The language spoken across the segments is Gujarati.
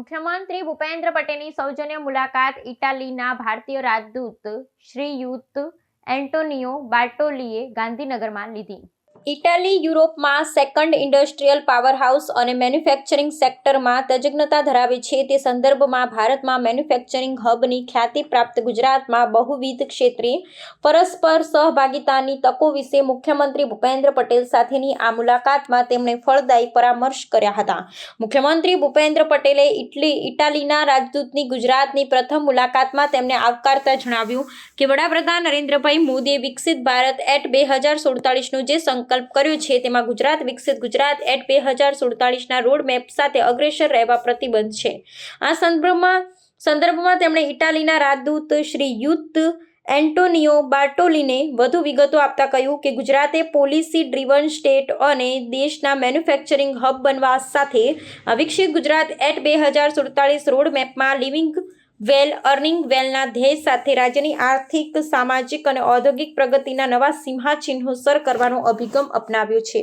મુખ્યમંત્રી ભૂપેન્દ્ર પટેલની સૌજન્ય મુલાકાત ઇટાલીના ભારતીય રાજદૂત શ્રીયુત એન્ટોનિયો બાર્ટોલીએ ગાંધીનગરમાં લીધી. ઇટાલી, યુરોપમાં સેકન્ડ ઇન્ડસ્ટ્રીયલ પાવરહાઉસ અને મેન્યુફેક્ચરિંગ સેક્ટરમાં તજજ્ઞતા ધરાવે છે. તે સંદર્ભમાં ભારતમાં મેન્યુફેક્ચરિંગ હબની ખ્યાતિ પ્રાપ્ત ગુજરાતમાં બહુવિધ ક્ષેત્રે પરસ્પર સહભાગિતાની તકો વિશે મુખ્યમંત્રી ભૂપેન્દ્ર પટેલ સાથેની આ મુલાકાતમાં તેમણે ફળદાયી પરામર્શ કર્યા હતા. મુખ્યમંત્રી ભૂપેન્દ્ર પટેલે ઇટલી, ઇટાલીના રાજદૂતની ગુજરાતની પ્રથમ મુલાકાતમાં તેમને આવકારતા જણાવ્યું કે વડાપ્રધાન નરેન્દ્રભાઈ મોદીએ વિકસિત ભારત એટ બે હજાર સુડતાલીસનું જે સંકલ્પ કર્યો છે. તેમાં ગુજરાત વિકસિત ગુજરાત એટ બે હજાર સુડતાલીસના રોડ મેપ સાથે અગ્રેસર રહેવા પ્રતિબદ્ધ છે. આ સંદર્ભમાં સંદર્ભમાં તેમણે ઇટાલીના રાજદૂત શ્રી યુત એન્ટોનિયો બાર્ટોલીને વધુ વિગતો આપતા કહ્યું કે ગુજરાતે પોલિસી ડ્રીવન સ્ટેટ અને દેશના મેન્યુફેક્ચરિંગ હબ બનવા સાથે વિકસિત ગુજરાત એટ બે હજાર સુડતાલીસ રોડ મેપમાં લિવિંગ વેલ અર્નિંગ વેલના ધ્યેય સાથે રાજ્યની આર્થિક, સામાજિક અને ઔદ્યોગિક પ્રગતિના નવા સિંહાચિહ્નો સર કરવાનો અભિગમ અપનાવ્યો છે.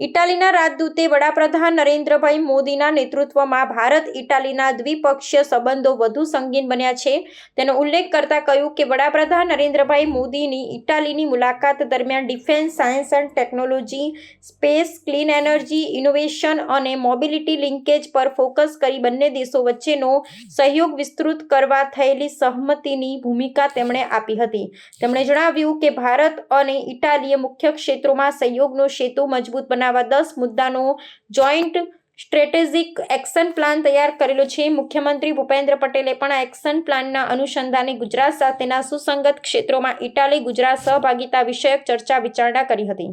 ઇટાલીના રાજદૂતે વડાપ્રધાન નરેન્દ્રભાઈ મોદીના નેતૃત્વમાં ભારત, ઇટાલીના દ્વિપક્ષીય સંબંધો વધુ સંગીન બન્યા છે. તેનો ઉલ્લેખ કરતા કહ્યું કે વડાપ્રધાન નરેન્દ્રભાઈ મોદીની ઇટાલીની મુલાકાત દરમિયાન defence science and technology, space, clean energy, innovation અને મોબિલિટી લિંકેજ પર ફોકસ કરી બંને દેશો વચ્ચેનો સહયોગ વિસ્તૃત કરવા થયેલી સહમતિની ભૂમિકા તેમણે આપી હતી. તેમણે જણાવ્યું કે ભારત અને ઇટાલીએ મુખ્ય ક્ષેત્રોમાં સહયોગનો સેતુ મજબૂત બનાવવા દસ મુદ્દાનો જોઈન્ટ સ્ટ્રેટેજિક એક્શન પ્લાન તૈયાર કરેલો છે. મુખ્યમંત્રી ભૂપેન્દ્ર પટેલે પણ આ એક્શન પ્લાનના અનુસંધાને ગુજરાત સાથેના સુસંગત ક્ષેત્રોમાં ઇટાલી ગુજરાત સહભાગિતા વિષયક ચર્ચા વિચારણા કરી હતી.